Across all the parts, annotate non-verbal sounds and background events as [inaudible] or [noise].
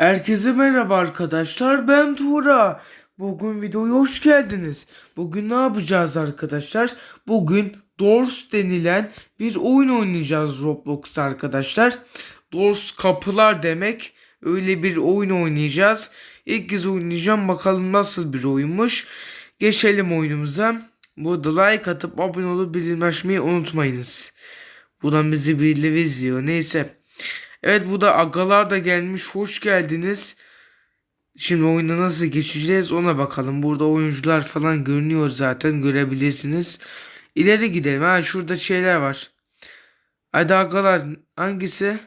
Herkese merhaba arkadaşlar ben Tuğra. Bugün videoya hoş geldiniz. Bugün ne yapacağız arkadaşlar? Bugün Doors denilen bir oyun oynayacağız Roblox'ta arkadaşlar. Doors kapılar demek. Öyle bir oyun oynayacağız. İlk kez oynayacağım bakalım nasıl bir oyunmuş. Geçelim oyunumuza. Burada like atıp abone olup bildirim açmayı unutmayınız. Buradan bizi birileri izliyor. Neyse. Evet bu da agalar da gelmiş. Hoş geldiniz. Şimdi oyuna nasıl geçeceğiz ona bakalım. Burada oyuncular falan görünüyor zaten görebilirsiniz. İleri gidelim. Ha şurada şeyler var. Hadi agalar hangisi?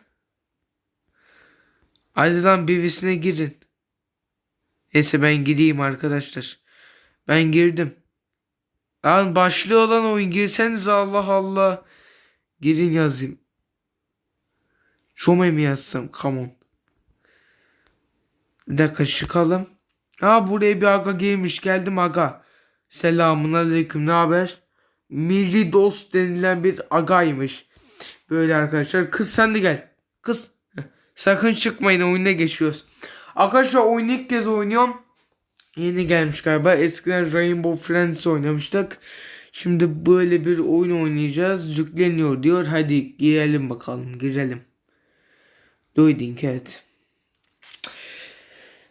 Hadi lan birisine girin. Neyse ben gireyim arkadaşlar. Ben girdim. Lan başlıyor lan oyun girseniz Allah Allah. Girin yazayım. Şome mi yazsam? Come on. Bir dakika çıkalım. Ha buraya bir aga gelmiş. Geldim aga. Selamun aleyküm. Ne haber? Milli dost denilen bir agaymış. Böyle arkadaşlar. Kız sen de gel. Kız. Sakın çıkmayın. Oyuna geçiyoruz. Arkadaşlar oyunu ilk kez oynuyorum. Yeni gelmiş galiba. Eskiden Rainbow Friends oynamıştık. Şimdi böyle bir oyun oynayacağız. Yükleniyor diyor. Hadi girelim bakalım. Girelim. Duydun evet.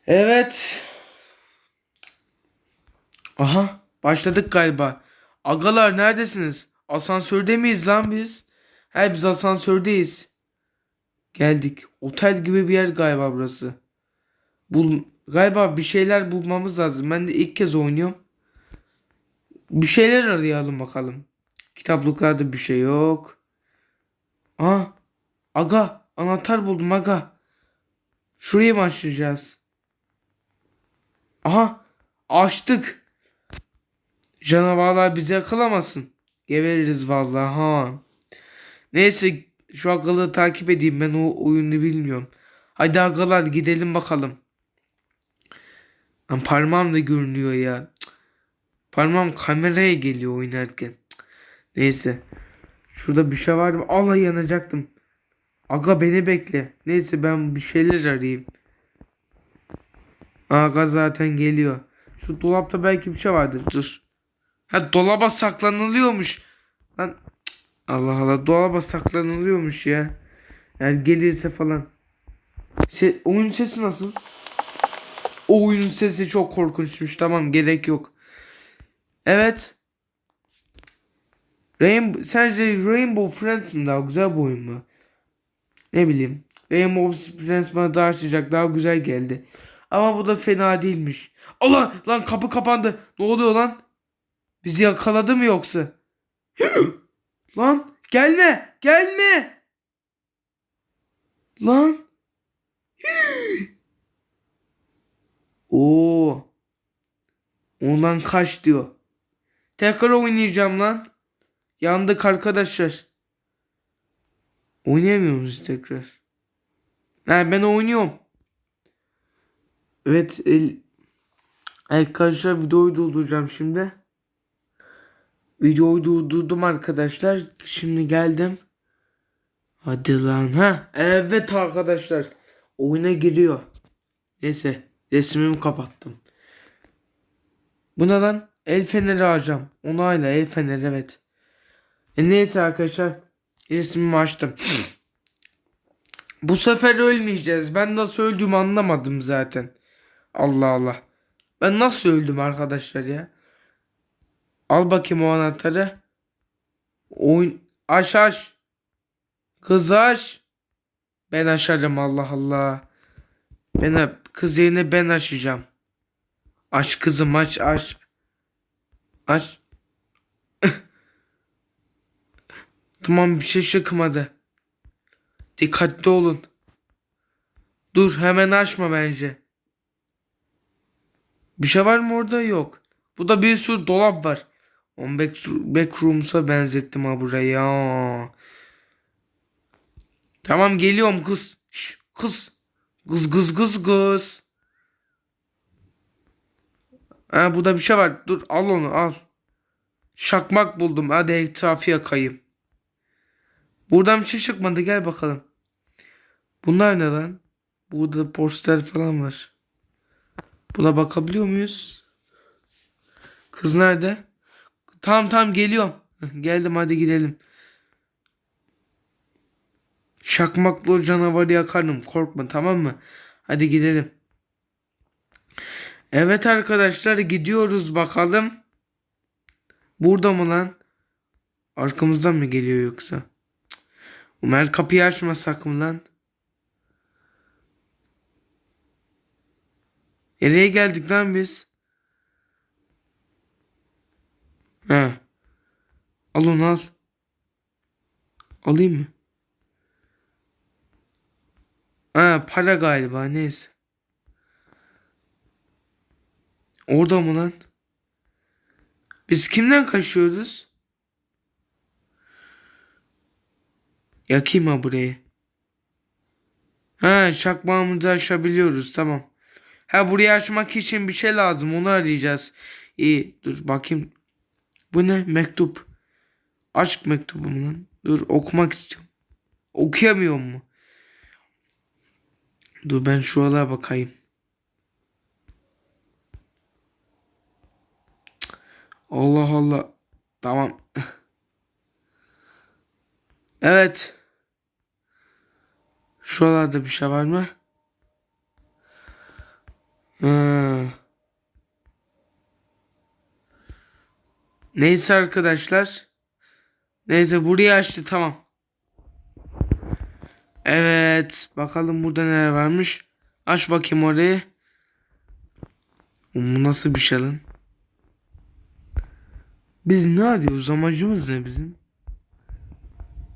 Evet. Aha başladık galiba. Agalar neredesiniz? Asansörde miyiz lan biz? He biz asansördeyiz. Geldik. Otel gibi bir yer galiba burası. Bul galiba bir şeyler bulmamız lazım. Ben de ilk kez oynuyorum. Bir şeyler arayalım bakalım. Kitaplıklarda bir şey yok. Aa, aga anahtar buldum aga. Şurayı mı açacağız? Aha açtık. Canavarlar bizi yakalamasın. Gebeririz vallahi ha. Neyse şu agaları takip edeyim ben o oyunu bilmiyorum. Hadi agalar gidelim bakalım. Lan parmağım da görünüyor ya. Cık. Parmağım kameraya geliyor oynarken. Neyse. Şurada bir şey var mı? Allah yanacaktım. Aga beni bekle. Neyse ben bir şeyler arayayım. Aga zaten geliyor. Şu dolapta belki bir şey vardır. Dur. Ha dolaba saklanılıyormuş. Lan. Allah Allah dolaba saklanılıyormuş ya. Yani gelirse falan. Se oyun sesi nasıl? O oyunun sesi çok korkunçmuş. Tamam gerek yok. Evet. Rainbow, sence Rainbow Friends mi daha güzel bir oyun mu? Ne bileyim. Rainbow Friends bana daha sıcak, daha güzel geldi. Ama bu da fena değilmiş. Allah lan kapı kapandı. Ne oluyor lan? Bizi yakaladı mı yoksa? [gasps] lan gelme, gelme. Lan. [gasps] Oo. Ondan kaç diyor. Tekrar oynayacağım lan. Yandık arkadaşlar. Oynayamıyor muyuz tekrar? Ha, ben oynuyorum. Evet. El... Arkadaşlar videoyu durduracağım şimdi. Videoyu durdurdum arkadaşlar. Şimdi geldim. Hadi lan ha. Evet arkadaşlar. Oyuna giriyor. Neyse. Resmimi kapattım. Bu ne lan? El feneri alacağım. Onayla el feneri evet. E neyse arkadaşlar. Resmimi açtım. Bu sefer ölmeyeceğiz. Ben nasıl öldüğümü anlamadım zaten. Allah Allah. Ben nasıl öldüm arkadaşlar ya? Al bakayım o anahtarı. Oyun aç aç. Kız aç. Ben açarım Allah Allah. Ben kız yerine ben açacağım. Aç kızım aç aç. Aç. Tamam bir şey çıkmadı. Dikkatli olun. Dur hemen açma bence. Bir şey var mı orada? Yok. Bu da bir sürü dolap var. On back, backrooms'a benzettim ha buraya. Tamam geliyorum kız. Şş, kız. Kız kız kız kız. Ha burada bir şey var. Dur al onu al. Şakmak buldum. Hadi etrafı yakayım. Buradan bir şey çıkmadı. Gel bakalım. Bunlar ne lan? Burada poster falan var. Buna bakabiliyor muyuz? Kız nerede? Tamam tamam geliyorum. Geldim hadi gidelim. Şakmakla o canavarı yakarım. Korkma tamam mı? Hadi gidelim. Evet arkadaşlar gidiyoruz bakalım. Burada mı lan? Arkamızdan mı geliyor yoksa? Ömer kapıyı açmasak mı lan? Nereye geldik lan biz? He. Al onu al. Alayım mı? Ha para galiba neyse. Orada mı lan? Biz kimden kaçıyoruz? Yakayım ha burayı. Ha çakmağımızı açabiliyoruz tamam. Ha burayı açmak için bir şey lazım onu arayacağız. İyi dur bakayım. Bu ne? Mektup. Aşk mektubu lan? Dur okumak istiyorum. Okuyamıyorum mu? Dur ben şu olaya bakayım. Allah Allah. Tamam. [laughs] Evet. Şuralarda bir şey var mı? Ha. Neyse arkadaşlar. Neyse burayı açtı tamam. Evet. Bakalım burada neler varmış. Aç bakayım orayı. Bu nasıl bir şey lan? Biz ne arıyoruz? Amacımız ne bizim?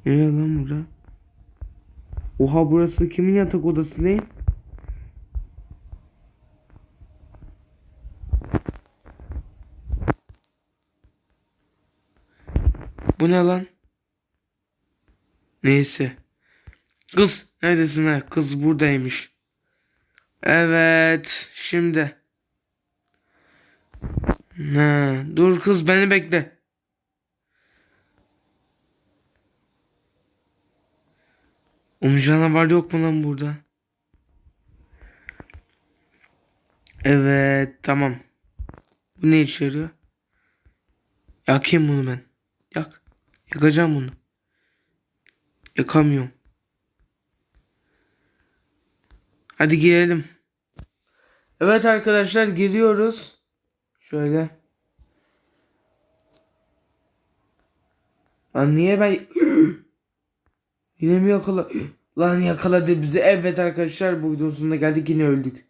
Ne lan burada? Oha burası kimin yatak odası değil? Bu ne lan? Neyse. Kız neredesin ha? Kız buradaymış. Evet şimdi. Ha, dur kız beni bekle. Onun canavar yok mu lan burada? Evet tamam. Bu ne işe yarıyor? Yakayım bunu ben. Yak. Yakacağım bunu. Yakamıyorum. Hadi girelim. Evet arkadaşlar giriyoruz. Şöyle. Lan niye ben... [gasps] Yine mi yakala... Lan yakaladı bizi. Evet arkadaşlar bu videonun sonuna geldik yine öldük.